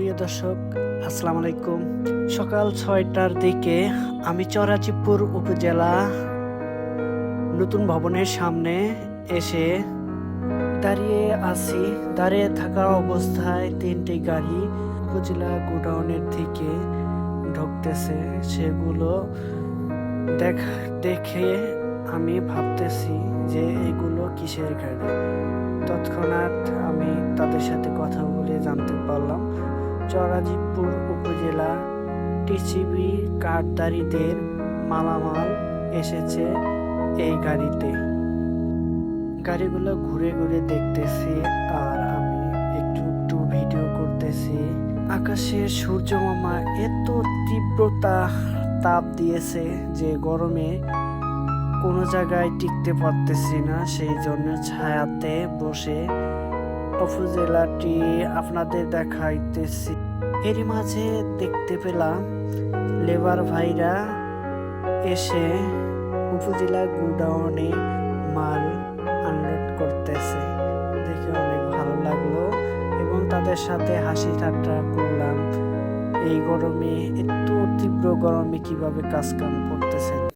প্রিয় দর্শক, আসসালামু আলাইকুম। সকাল ছয়টার দিকে আমি চরাচিপুর উপজেলা নতুন ভবনের সামনে এসে দাঁড়িয়ে আছি। দাঁড়িয়ে থাকা অবস্থায় তিনটি গাড়ি উপজেলা গোডাউনের দিকে ঢুকতেছে। সেগুলো দেখ দেখে আমি ভাবতেছি যে এগুলো কিসের গাড়ি? তৎক্ষণাৎ আমি তাদের সাথে কথা বলে জানতে পারলাম। চরাজিতপুর উপজেলা টিসিবি কাঠদারিদের মালামাল এসেছে এই গাড়িতে। গাড়িগুলো ঘুরে ঘুরে দেখতেছি আর আমি একটু একটু ভিডিও করতেছি। আকাশে সূর্য মামা এত তীব্রতা তাপ দিয়েছে যে গরমে কোনো জায়গায় টিকতে পারতেছি না, সেই জন্য ছায়াতে বসে উপজেলাটি আপনাদের দেখাইতেছি। এরই মাঝে দেখতে পেলাম লেবার ভাইরা এসে উপজেলা গোডাউনে মাল আনলোড করতেছে। দেখে অনেক ভালো লাগল এবং তাদের সাথে হাসি ঠাট্টা করলাম। এই গরমে, এত তীব্র গরমে কীভাবে কাজ কাম করতেছেন?